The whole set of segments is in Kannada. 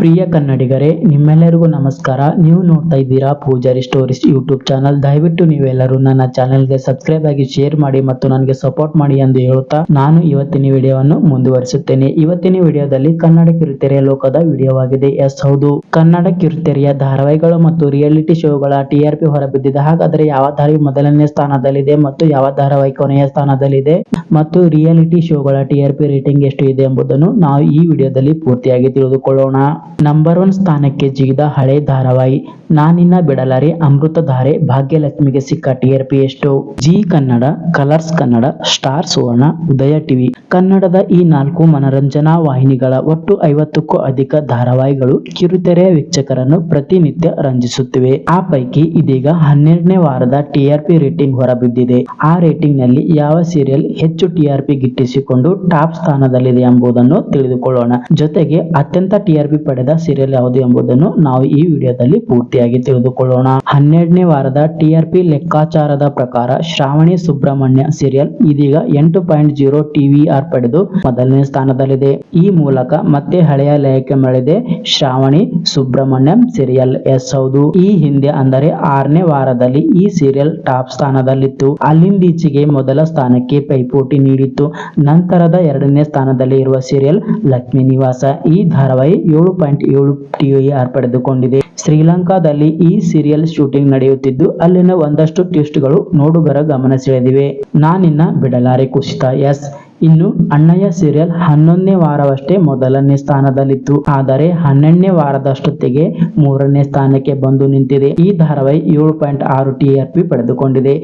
ಪ್ರಿಯ ಕನ್ನಡಿಗರೇ, ನಿಮ್ಮೆಲ್ಲರಿಗೂ ನಮಸ್ಕಾರ. ನೀವು ನೋಡ್ತಾ ಇದ್ದೀರಾ ಪೂಜಾರಿ ಸ್ಟೋರೀಸ್ ಯೂಟ್ಯೂಬ್ ಚಾನಲ್. ದಯವಿಟ್ಟು ನೀವೆಲ್ಲರೂ ನನ್ನ ಚಾನೆಲ್ಗೆ ಸಬ್ಸ್ಕ್ರೈಬ್ ಆಗಿ ಶೇರ್ ಮಾಡಿ ಮತ್ತು ನನಗೆ ಸಪೋರ್ಟ್ ಮಾಡಿ ಎಂದು ಹೇಳುತ್ತಾ ನಾನು ಇವತ್ತಿನ ವಿಡಿಯೋವನ್ನು ಮುಂದುವರಿಸುತ್ತೇನೆ. ಇವತ್ತಿನ ವಿಡಿಯೋದಲ್ಲಿ ಕನ್ನಡ ಕಿರುತೆರೆಯ ಲೋಕದ ವಿಡಿಯೋವಾಗಿದೆ. ಎಸ್, ಹೌದು. ಕನ್ನಡ ಕಿರುತೆರೆಯ ಧಾರಾವಾಹಿಗಳು ಮತ್ತು ರಿಯಾಲಿಟಿ ಶೋಗಳ ಟಿಆರ್ಪಿ ಹೊರಬಿದ್ದಿದೆ. ಹಾಗಾದರೆ ಯಾವ ಧಾರಾವಾಹಿ ಮೊದಲನೇ ಸ್ಥಾನದಲ್ಲಿದೆ ಮತ್ತು ಯಾವ ಧಾರಾವಾಹಿ ಕೊನೆಯ ಸ್ಥಾನದಲ್ಲಿದೆ ಮತ್ತು ರಿಯಾಲಿಟಿ ಶೋಗಳ ಟಿಆರ್ಪಿ ರೇಟಿಂಗ್ ಎಷ್ಟು ಇದೆ ಎಂಬುದನ್ನು ನಾವು ಈ ವಿಡಿಯೋದಲ್ಲಿ ಪೂರ್ತಿಯಾಗಿ ತಿಳಿದುಕೊಳ್ಳೋಣ. ನಂಬರ್ ಒನ್ ಸ್ಥಾನಕ್ಕೆ ಜಿಗಿದ ಹಳೆ ಧಾರಾವಾಹಿ ನಾನಿನ್ನ ಬಿಡಲಾರೆ ಅಮೃತಧಾರೆ ಭಾಗ್ಯಲಕ್ಷ್ಮಿಗೆ ಸಿಕ್ಕ ಟಿಆರ್ಪಿ ಎಷ್ಟು? Zee Kannada, Colors Kannada, star Suvarna, Udaya TV ಕನ್ನಡದ ಈ ನಾಲ್ಕು ಮನರಂಜನಾ ವಾಹಿನಿಗಳ ಒಟ್ಟು ಐವತ್ತಕ್ಕೂ ಅಧಿಕ ಧಾರಾವಾಹಿಗಳು ಕಿರುತೆರೆಯ ವೀಕ್ಷಕರನ್ನು ಪ್ರತಿನಿತ್ಯ ರಂಜಿಸುತ್ತಿವೆ. ಆ ಪೈಕಿ ಇದೀಗ ಹನ್ನೆರಡನೇ ವಾರದ ಟಿಆರ್ಪಿ ರೇಟಿಂಗ್ ಹೊರಬಿದ್ದಿದೆ. ಆ ರೇಟಿಂಗ್ನಲ್ಲಿ ಯಾವ ಸೀರಿಯಲ್ ಹೆಚ್ಚು ಟಿಆರ್ಪಿ ಗಿಟ್ಟಿಸಿಕೊಂಡು ಟಾಪ್ ಸ್ಥಾನದಲ್ಲಿದೆ ಎಂಬುದನ್ನು ತಿಳಿದುಕೊಳ್ಳೋಣ. ಜೊತೆಗೆ ಅತ್ಯಂತ ಟಿಆರ್ಪಿ ಪಡೆದ ಸೀರಿಯಲ್ ಯಾವುದು ಎಂಬುದನ್ನು ನಾವು ಈ ವಿಡಿಯೋದಲ್ಲಿ ಪೂರ್ತಿಯಾಗಿ ತಿಳಿದುಕೊಳ್ಳೋಣ. ಹನ್ನೆರಡನೇ ವಾರದ ಟಿಆರ್ಪಿ ಲೆಕ್ಕಾಚಾರದ ಪ್ರಕಾರ ಶ್ರಾವಣಿ ಸುಬ್ರಹ್ಮಣ್ಯ ಸೀರಿಯಲ್ ಇದೀಗ ಎಂಟು ಪಾಯಿಂಟ್ ಜೀರೋ ಟಿವಿಆರ್ ಪಡೆದು ಮೊದಲನೇ ಸ್ಥಾನದಲ್ಲಿದೆ. ಈ ಮೂಲಕ ಮತ್ತೆ ಹಳೆಯ ಲಯಕ್ಕೆ ಮರಳಿದೆ ಶ್ರಾವಣಿ ಸುಬ್ರಹ್ಮಣ್ಯಂ ಸೀರಿಯಲ್ ಎಸ್ ಹೌದು ಈ ಹಿಂದೆ ಅಂದರೆ ಆರನೇ ವಾರದಲ್ಲಿ ಈ ಸೀರಿಯಲ್ ಟಾಪ್ ಸ್ಥಾನದಲ್ಲಿತ್ತು. ಅಲ್ಲಿಂದೀಚೆಗೆ ಮೊದಲ ಸ್ಥಾನಕ್ಕೆ ಪೈಪೋಟಿ ನೀಡಿತ್ತು. ನಂತರದ ಎರಡನೇ ಸ್ಥಾನದಲ್ಲಿ ಇರುವ ಸೀರಿಯಲ್ ಲಕ್ಷ್ಮೀ ನಿವಾಸ ಈ ಧಾರಾವಾಹಿ ಏಳು ಏಳು ಟಿವಿಆರ್ ಪಡೆದುಕೊಂಡಿದೆ. ಶ್ರೀಲಂಕಾದಲ್ಲಿ ಈ ಸೀರಿಯಲ್ ಶೂಟಿಂಗ್ ನಡೆಯುತ್ತಿದ್ದು, ಅಲ್ಲಿನ ಒಂದಷ್ಟು ಟ್ವಿಸ್ಟ್ಗಳು ನೋಡುಗರ ಗಮನ ಸೆಳೆದಿವೆ. ನಾನಿನ್ನ ಬಿಡಲಾರೆ ಕುಸಿತ. ಎಸ್. ಇನ್ನು ಅಣ್ಣಯ್ಯ ಸೀರಿಯಲ್ ಹನ್ನೊಂದನೇ ವಾರವಷ್ಟೇ ಮೊದಲನೇ ಸ್ಥಾನದಲ್ಲಿತ್ತು. ಆದರೆ ಹನ್ನೆರಡನೇ ವಾರದಷ್ಟೊತ್ತಿಗೆ ಮೂರನೇ ಸ್ಥಾನಕ್ಕೆ ಬಂದು ನಿಂತಿದೆ. ಈ ಧಾರಾವಾಹಿ ಏಳು ಪಾಯಿಂಟ್ ಆರು ಟಿಆರ್ಪಿ ಪಡೆದುಕೊಂಡಿದೆ.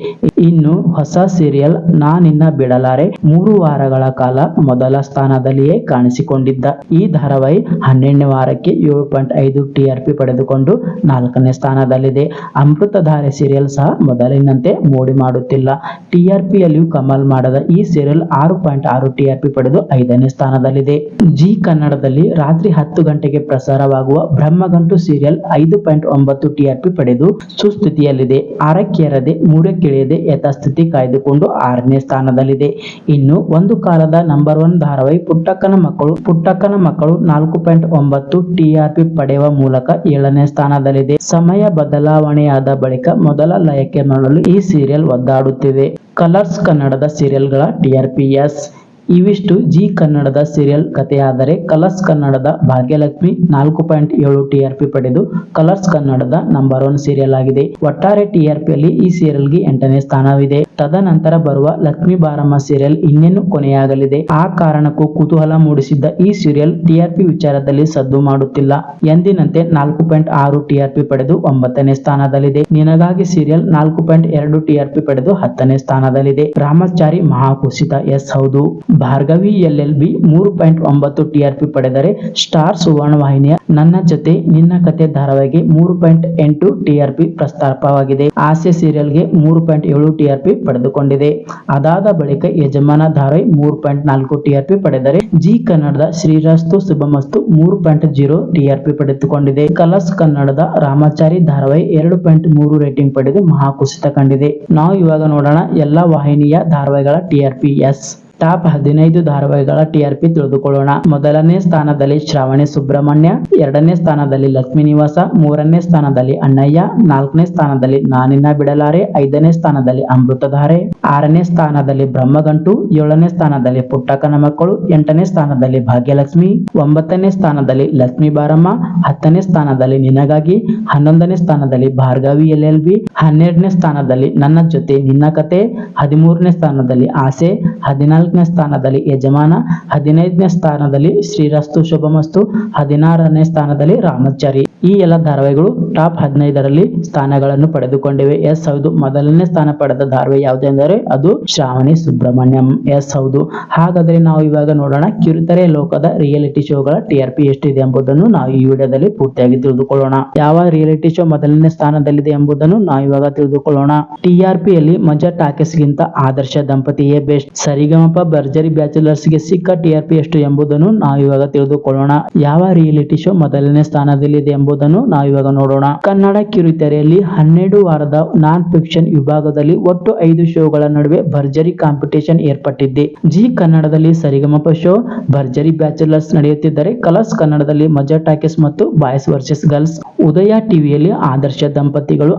ಇನ್ನು ಹೊಸ ಸೀರಿಯಲ್ ನಾನಿನ್ನ ಬಿಡಲಾರೆ ಮೂರು ವಾರಗಳ ಕಾಲ ಮೊದಲ ಸ್ಥಾನದಲ್ಲಿಯೇ ಕಾಣಿಸಿಕೊಂಡಿದ್ದ. ಈ ಧಾರಾವಾಹಿ ಹನ್ನೆರಡನೇ ವಾರಕ್ಕೆ ಏಳು ಪಾಯಿಂಟ್ ಐದು ಟಿಆರ್ಪಿ ಪಡೆದುಕೊಂಡು ನಾಲ್ಕನೇ ಸ್ಥಾನದಲ್ಲಿದೆ. ಅಮೃತಧಾರೆ ಸೀರಿಯಲ್ ಸಹ ಮೊದಲಿನಂತೆ ಮೋಡಿ ಮಾಡುತ್ತಿಲ್ಲ. ಟಿಆರ್ಪಿಯಲ್ಲಿಯೂ ಕಮಾಲ್ ಮಾಡದ ಈ ಸೀರಿಯಲ್ ಆರು ಪಾಯಿಂಟ್ ಆರು ಟಿಆರ್ಪಿ ಪಡೆದು ಐದನೇ ಸ್ಥಾನದಲ್ಲಿದೆ. ಜಿ ಕನ್ನಡದಲ್ಲಿ ರಾತ್ರಿ ಹತ್ತು ಗಂಟೆಗೆ ಪ್ರಸಾರವಾಗುವ ಬ್ರಹ್ಮಗಂಟು ಸೀರಿಯಲ್ ಐದು ಪಾಯಿಂಟ್ ಒಂಬತ್ತು ಟಿಆರ್ಪಿ ಪಡೆದು ಸುಸ್ಥಿತಿಯಲ್ಲಿದೆ. ಆರಕ್ಕೇರದೆ ಮೂರಕ್ಕಿಳಿಯದೆ ಯಥಾಸ್ಥಿತಿ ಕಾಯ್ದುಕೊಂಡು ಆರನೇ ಸ್ಥಾನದಲ್ಲಿದೆ. ಇನ್ನು ಒಂದು ಕಾಲದ ನಂಬರ್ ಒನ್ ಧಾರಾವಾಹಿ ಪುಟ್ಟಕ್ಕನ ಮಕ್ಕಳು ಪುಟ್ಟಕ್ಕನ ಮಕ್ಕಳು ನಾಲ್ಕು ಪಾಯಿಂಟ್ ಒಂಬತ್ತು ಟಿಆರ್ಪಿ ಪಡೆಯುವ ಮೂಲಕ ಏಳನೇ ಸ್ಥಾನದಲ್ಲಿದೆ. ಸಮಯ ಬದಲಾವಣೆಯಾದ ಬಳಿಕ ಮೊದಲ ಲಯಕ್ಕೆ ಮರಳಲು ಈ ಸೀರಿಯಲ್ ಒದ್ದಾಡುತ್ತಿದೆ ಕಲರ್ಸ್ ಕನ್ನಡದ ಸೀರಿಯಲ್ಗಳ ಟಿಆರ್ಪಿ ಎಸ್. ಇವಿಷ್ಟು ಜಿ ಕನ್ನಡದ ಸೀರಿಯಲ್ ಕಥೆಯಾದರೆ ಕಲರ್ಸ್ ಕನ್ನಡದ ಭಾಗ್ಯಲಕ್ಷ್ಮಿ ನಾಲ್ಕು ಪಾಯಿಂಟ್ ಏಳು ಟಿಆರ್ಪಿ ಪಡೆದು ಕಲರ್ಸ್ ಕನ್ನಡದ ನಂಬರ್ ಒನ್ ಸೀರಿಯಲ್ ಆಗಿದೆ. ಒಟ್ಟಾರೆ ಟಿಆರ್ಪಿಯಲ್ಲಿ ಈ ಸೀರಿಯಲ್ಗೆ ಎಂಟನೇ ಸ್ಥಾನವಿದೆ. ತದನಂತರ ಬರುವ ಲಕ್ಷ್ಮಿ ಬಾರಮ್ಮ ಸೀರಿಯಲ್ ಇನ್ನೇನು ಕೊನೆಯಾಗಲಿದೆ. ಆ ಕಾರಣಕ್ಕೂ ಕುತೂಹಲ ಮೂಡಿಸಿದ್ದ ಈ ಸೀರಿಯಲ್ ಟಿಆರ್ಪಿ ವಿಚಾರದಲ್ಲಿ ಸದ್ದು ಮಾಡುತ್ತಿಲ್ಲ. ಎಂದಿನಂತೆ ನಾಲ್ಕು ಪಾಯಿಂಟ್ ಆರು ಟಿಆರ್ಪಿ ಪಡೆದು ಒಂಬತ್ತನೇ ಸ್ಥಾನದಲ್ಲಿದೆ. ನಿನಗಾಗಿ ಸೀರಿಯಲ್ ನಾಲ್ಕು ಪಾಯಿಂಟ್ ಎರಡು ಟಿಆರ್ಪಿ ಪಡೆದು ಹತ್ತನೇ ಸ್ಥಾನದಲ್ಲಿದೆ. ರಾಮಾಚಾರಿ ಮಹಾಕುಸಿತ ಎಸ್ ಹೌದು. ಭಾರ್ಗವಿ ಎಲ್ ಎಲ್ ಬಿ ಮೂರು ಪಾಯಿಂಟ್ ಒಂಬತ್ತು ಟಿಆರ್ಪಿ ಪಡೆದರೆ ಸ್ಟಾರ್ ಸುವರ್ಣ ವಾಹಿನಿಯ ನನ್ನ ಜೊತೆ ನಿನ್ನ ಕತೆ ಧಾರಾವಾಹಿಗೆ ಮೂರು ಪಾಯಿಂಟ್ ಎಂಟು ಟಿಆರ್ಪಿ ಪ್ರಸ್ತಾಪವಾಗಿದೆ. ಆಸೆ ಸೀರಿಯಲ್ಗೆ ಮೂರು ಪಾಯಿಂಟ್ ಏಳು ಟಿಆರ್ಪಿ ಪಡೆದುಕೊಂಡಿದೆ. ಅದಾದ ಬಳಿಕ ಯಜಮಾನ ಧಾರಾವಾಹಿ ಮೂರು ಪಾಯಿಂಟ್ ನಾಲ್ಕು ಟಿಆರ್ಪಿ ಪಡೆದರೆ ಜಿ ಕನ್ನಡದ ಶ್ರೀರಸ್ತು ಶುಭಮಸ್ತು ಮೂರು ಪಾಯಿಂಟ್ ಜೀರೋ ಟಿಆರ್ಪಿ ಪಡೆದುಕೊಂಡಿದೆ. ಕಲರ್ಸ್ ಕನ್ನಡದ ರಾಮಾಚಾರಿ ಧಾರಾವಾಹಿ ಎರಡು ಪಾಯಿಂಟ್ ಮೂರು ರೇಟಿಂಗ್ ಪಡೆದು ಮಹಾಕುಸಿತ ಕಂಡಿದೆ. ನಾವು ಇವಾಗ ನೋಡೋಣ ಎಲ್ಲಾ ವಾಹಿನಿಯ ಧಾರಾವಾಹಿಗಳ ಟಿಆರ್ಪಿ ಎಸ್. ಟಾಪ್ ಹದಿನೈದು ಧಾರಾವಾಹಿಗಳ ಟಿಆರ್ಪಿ ತಿಳಿದುಕೊಳ್ಳೋಣ. ಮೊದಲನೇ ಸ್ಥಾನದಲ್ಲಿ ಶ್ರಾವಣಿ ಸುಬ್ರಹ್ಮಣ್ಯ, ಎರಡನೇ ಸ್ಥಾನದಲ್ಲಿ ಲಕ್ಷ್ಮೀ ನಿವಾಸ, ಮೂರನೇ ಸ್ಥಾನದಲ್ಲಿ ಅಣ್ಣಯ್ಯ, ನಾಲ್ಕನೇ ಸ್ಥಾನದಲ್ಲಿ ನಾನಿನ್ನ ಬಿಡಲಾರೆ, ಐದನೇ ಸ್ಥಾನದಲ್ಲಿ ಅಮೃತಧಾರೆ, ಆರನೇ ಸ್ಥಾನದಲ್ಲಿ ಬ್ರಹ್ಮಗಂಟು, ಏಳನೇ ಸ್ಥಾನದಲ್ಲಿ ಪುಟ್ಟಕನ ಮಕ್ಕಳು, ಎಂಟನೇ ಸ್ಥಾನದಲ್ಲಿ ಭಾಗ್ಯಲಕ್ಷ್ಮಿ, ಒಂಬತ್ತನೇ ಸ್ಥಾನದಲ್ಲಿ ಲಕ್ಷ್ಮೀ ಬಾರಮ್ಮ, ಹತ್ತನೇ ಸ್ಥಾನದಲ್ಲಿ ನಿನಗಾಗಿ, ಹನ್ನೊಂದನೇ ಸ್ಥಾನದಲ್ಲಿ ಭಾರ್ಗವಿ ಎಲ್ ಎಲ್ ಬಿ ಹನ್ನೆರಡನೇ ಸ್ಥಾನದಲ್ಲಿ ನನ್ನ ಜೊತೆ ನಿನ್ನ ಕತೆ ಹದಿಮೂರನೇ ಸ್ಥಾನದಲ್ಲಿ ಆಸೆ, ಹದಿನಾಲ್ಕನೇ ಸ್ಥಾನದಲ್ಲಿ ಯಜಮಾನ, ಹದಿನೈದನೇ ಸ್ಥಾನದಲ್ಲಿ ಶ್ರೀರಸ್ತು ಶುಭಮಸ್ತು, ಹದಿನಾರನೇ ಸ್ಥಾನದಲ್ಲಿ ರಾಮಚಾರಿ. ಈ ಎಲ್ಲ ಧಾರಾವಾಹಿಗಳು ಟಾಪ್ ಹದಿನೈದರಲ್ಲಿ ಸ್ಥಾನಗಳನ್ನು ಪಡೆದುಕೊಂಡಿವೆ. ಎಸ್ ಹೌದು, ಮೊದಲನೇ ಸ್ಥಾನ ಪಡೆದ ಧಾರಾವಾಹಿ ಯಾವುದೆಂದರೆ ಅದು ಶ್ರಾವಣಿ ಸುಬ್ರಹ್ಮಣ್ಯಂ. ಎಸ್ ಹೌದು. ಹಾಗಾದರೆ ನಾವು ಇವಾಗ ನೋಡೋಣ ಕಿರುತೆರೆ ಲೋಕದ ರಿಯಾಲಿಟಿ ಶೋಗಳ ಟಿಆರ್ಪಿ ಎಷ್ಟಿದೆ ಎಂಬುದನ್ನು ನಾವು ಈ ವಿಡಿಯೋದಲ್ಲಿ ಪೂರ್ತಿಯಾಗಿ ತಿಳಿದುಕೊಳ್ಳೋಣ. ಯಾವ ರಿಯಾಲಿಟಿ ಶೋ ಮೊದಲನೇ ಸ್ಥಾನದಲ್ಲಿದೆ ಎಂಬುದನ್ನು ನಾವು ಇವಾಗ ತಿಳಿದುಕೊಳ್ಳೋಣ. ಟಿಆರ್ಪಿ ಯಲ್ಲಿ ಮಜಾ ಟಾಕೀಸ್ ಗಿಂತ ಆದರ್ಶ ದಂಪತಿಯೇ ಬೆಸ್ಟ್. ಸರಿಗಮಪ ಭರ್ಜರಿ ಬ್ಯಾಚುಲರ್ಸ್ಗೆ ಸಿಕ್ಕ ಟಿಆರ್ಪಿ ಎಷ್ಟು ಎಂಬುದನ್ನು ನಾವು ಇವಾಗ ತಿಳಿದುಕೊಳ್ಳೋಣ. ಯಾವ ರಿಯಾಲಿಟಿ ಶೋ ಮೊದಲನೇ ಸ್ಥಾನದಲ್ಲಿದೆ ಎಂಬುದನ್ನು ನಾವು ಇವಾಗ ನೋಡೋಣ. ಕನ್ನಡ ಕಿರುತೆರೆಯಲ್ಲಿ ಹನ್ನೆರಡು ವಾರದ ನಾನ್ ಫಿಕ್ಷನ್ ವಿಭಾಗದಲ್ಲಿ ಒಟ್ಟು ಐದು ಶೋಗಳ ನಡುವೆ ಭರ್ಜರಿ ಕಾಂಪಿಟೇಷನ್ ಏರ್ಪಟ್ಟಿದ್ದೆ ಜಿ ಕನ್ನಡದಲ್ಲಿ ಸರಿಗಮಪ ಶೋ, ಭರ್ಜರಿ ಬ್ಯಾಚುಲರ್ಸ್ ನಡೆಯುತ್ತಿದ್ದರೆ ಕಲರ್ಸ್ ಕನ್ನಡದಲ್ಲಿ ಮಜಾ ಟಾಕೀಸ್ ಮತ್ತು ಬಾಯ್ಸ್ ವರ್ಸಸ್ ಗರ್ಲ್ಸ್. ಉದಯ ಟಿವಿಯಲ್ಲಿ ಆದರ್ಶ ದಂಪತಿಗಳು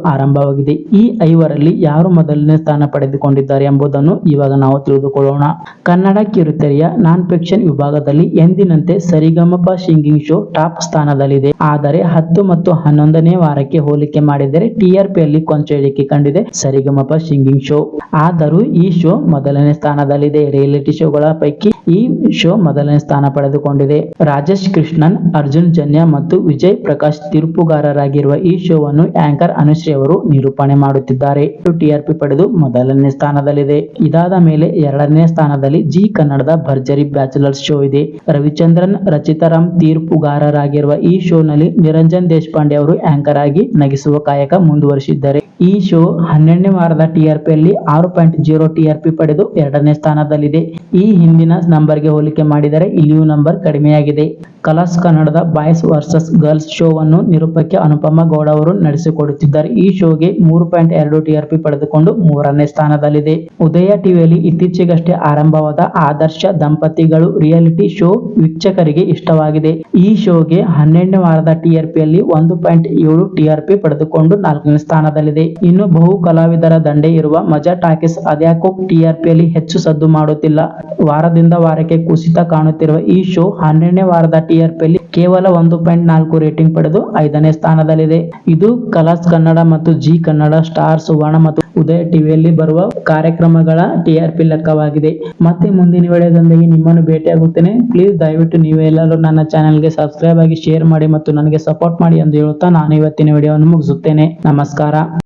ಆರಂಭವಾಗಿದೆ ಈ ಐವರಲ್ಲಿ ಯಾರು ಮೊದಲನೇ ಸ್ಥಾನ ಪಡೆದುಕೊಂಡಿದ್ದಾರೆ ಎಂಬುದನ್ನು ಇವಾಗ ನಾವು ತಿಳಿದುಕೊಳ್ಳೋಣ. ಕನ್ನಡ ಕಿರುತೆರೆಯ ನಾನ್ ಫಿಕ್ಷನ್ ವಿಭಾಗದಲ್ಲಿ ಎಂದಿನಂತೆ ಸರಿಗಮಪ ಸಿಂಗಿಂಗ್ ಶೋ ಟಾಪ್ ಸ್ಥಾನದಲ್ಲಿದೆ. ಆದರೆ ಹತ್ತು ಮತ್ತು ಹನ್ನೊಂದನೇ ವಾರಕ್ಕೆ ಹೋಲಿಕೆ ಮಾಡಿದರೆ ಟಿಆರ್ಪಿಯಲ್ಲಿ ಕೊಂಚ ಇಳಿಕೆ ಕಂಡಿದೆ ಸರಿಗಮಪ ಸಿಂಗಿಂಗ್ ಶೋ. ಆದರೂ ಈ ಶೋ ಮೊದಲನೇ ಸ್ಥಾನದಲ್ಲಿದೆ. ರಿಯಾಲಿಟಿ ಶೋಗಳ ಪೈಕಿ ಈ ಶೋ ಮೊದಲನೇ ಸ್ಥಾನ ಪಡೆದುಕೊಂಡಿದೆ. ರಾಜೇಶ್ ಕೃಷ್ಣನ್, ಅರ್ಜುನ್ ಜನ್ಯ ಮತ್ತು ವಿಜಯ್ ಪ್ರಕಾಶ್ ತೀರ್ಪುಗಾರರಾಗಿರುವ ಈ ಶೋವನ್ನು ಆಂಕರ್ ಅನುಶ್ರೀ ಅವರು ನಿರೂಪಣೆ ಮಾಡುತ್ತಿದ್ದಾರೆ. ಟಿಆರ್ಪಿ ಪಡೆದು ಮೊದಲನೇ ಸ್ಥಾನದಲ್ಲಿದೆ. ಇದಾದ ಮೇಲೆ ಎರಡನೇ ಸ್ಥಾನದಲ್ಲಿ ಜಿ ಕನ್ನಡದ ಭರ್ಜರಿ ಬ್ಯಾಚುಲರ್ಸ್ ಶೋ ಇದೆ. ರವಿಚಂದ್ರನ್, ರಚಿತಾರಾಮ್ ತೀರ್ಪುಗಾರರಾಗಿರುವ ಈ ಶೋನಲ್ಲಿ ನಿರಂಜನ್ ದೇಶಪಾಂಡೆ ಅವರು ಆಂಕರ್ ಆಗಿ ನಗಿಸುವ ಕಾಯಕ ಮುಂದುವರಿಸಿದ್ದಾರೆ. ಈ ಶೋ ಹನ್ನೆರಡನೇ ವಾರದ ಟಿಆರ್ಪಿಯಲ್ಲಿ ಆರು ಪಾಯಿಂಟ್ ಜೀರೋ ಟಿಆರ್ಪಿ ಪಡೆದು ಎರಡನೇ ಸ್ಥಾನದಲ್ಲಿದೆ. ಈ ಹಿಂದಿನ ನಂಬರ್ಗೆ ಹೋಲಿಕೆ ಮಾಡಿದರೆ ಇಲ್ಲಿಯೂ ನಂಬರ್ ಕಡಿಮೆಯಾಗಿದೆ. ಕಲರ್ಸ್ ಕನ್ನಡದ ಬಾಯ್ಸ್ ವರ್ಸಸ್ ಗರ್ಲ್ಸ್ ಶೋವನ್ನು ನಿರೂಪಕ್ಕೆ ಅನುಪಮ ಗೌಡ ಅವರು ನಡೆಸಿಕೊಡುತ್ತಿದ್ದಾರೆ. ಈ ಶೋಗೆ ಮೂರು ಪಾಯಿಂಟ್ ಎರಡು ಟಿಆರ್ಪಿ ಪಡೆದುಕೊಂಡು ಮೂರನೇ ಸ್ಥಾನದಲ್ಲಿದೆ. ಉದಯ ಟಿವಿಯಲ್ಲಿ ಇತ್ತೀಚೆಗಷ್ಟೇ ಆರಂಭವಾದ ಆದರ್ಶ ದಂಪತಿಗಳು ರಿಯಾಲಿಟಿ ಶೋ ವೀಕ್ಷಕರಿಗೆ ಇಷ್ಟವಾಗಿದೆ. ಈ ಶೋಗೆ ಹನ್ನೆರಡನೇ ವಾರದ ಟಿಆರ್ಪಿಯಲ್ಲಿ ಒಂದು ಪಾಯಿಂಟ್ ಏಳು ಟಿಆರ್ಪಿ ಪಡೆದುಕೊಂಡು ನಾಲ್ಕನೇ ಸ್ಥಾನದಲ್ಲಿದೆ. ಇನ್ನು ಬಹು ಕಲಾವಿದರ ದಂಡೆ ಇರುವ ಮಜಾ ಟಾಕೀಸ್ ಅದ್ಯಾಕೋ ಟಿಆರ್ಪಿಯಲ್ಲಿ ಹೆಚ್ಚು ಸದ್ದು ಮಾಡುತ್ತಿಲ್ಲ. ವಾರದಿಂದ ವಾರಕ್ಕೆ ಕುಸಿತ ಕಾಣುತ್ತಿರುವ ಈ ಶೋ ಹನ್ನೆರಡನೇ ವಾರದ ಟಿಆರ್ಪಿಯಲ್ಲಿ ಕೇವಲ ಒಂದು ಪಾಯಿಂಟ್ ನಾಲ್ಕು ರೇಟಿಂಗ್ ಪಡೆದು ಐದನೇ ಸ್ಥಾನದಲ್ಲಿದೆ. ಇದು ಕಲರ್ಸ್ ಕನ್ನಡ ಮತ್ತು ಜಿ ಕನ್ನಡ ಸ್ಟಾರ್ ಸುವರ್ಣ ಮತ್ತು ಉದಯ ಟಿವಿಯಲ್ಲಿ ಬರುವ ಕಾರ್ಯಕ್ರಮಗಳ ಟಿಆರ್ಪಿ ಲೆಕ್ಕವಾಗಿದೆ. ಮತ್ತೆ ಮುಂದಿನ ವಿಡಿಯೋದೊಂದಿಗೆ ನಿಮ್ಮನ್ನು ಭೇಟಿಯಾಗುತ್ತೇನೆ. ಪ್ಲೀಸ್ ದಯವಿಟ್ಟು ನೀವೆಲ್ಲರೂ ನನ್ನ ಚಾನೆಲ್ಗೆ ಸಬ್ಸ್ಕ್ರೈಬ್ ಆಗಿ ಶೇರ್ ಮಾಡಿ ಮತ್ತು ನನಗೆ ಸಪೋರ್ಟ್ ಮಾಡಿ ಎಂದು ಹೇಳುತ್ತಾ ನಾನು ಇವತ್ತಿನ ವಿಡಿಯೋವನ್ನು ಮುಗಿಸುತ್ತೇನೆ. ನಮಸ್ಕಾರ.